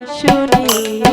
শুনিলে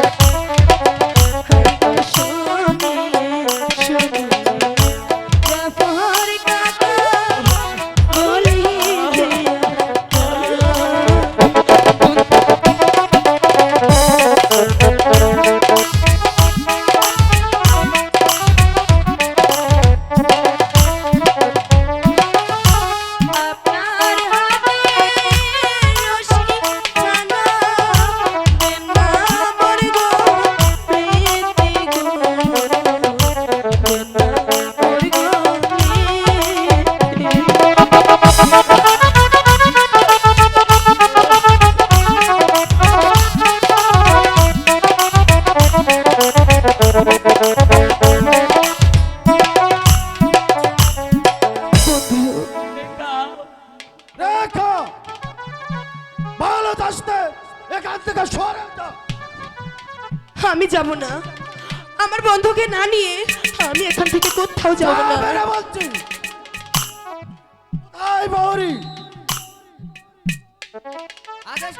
ফেরত আসতে এখান থেকে সরে আমি যাব না। আমার বন্ধুকে না নিয়ে আমি এখান থেকে কোথাও যাব না। মেরে বলছি। আই বৌরি। আদেশ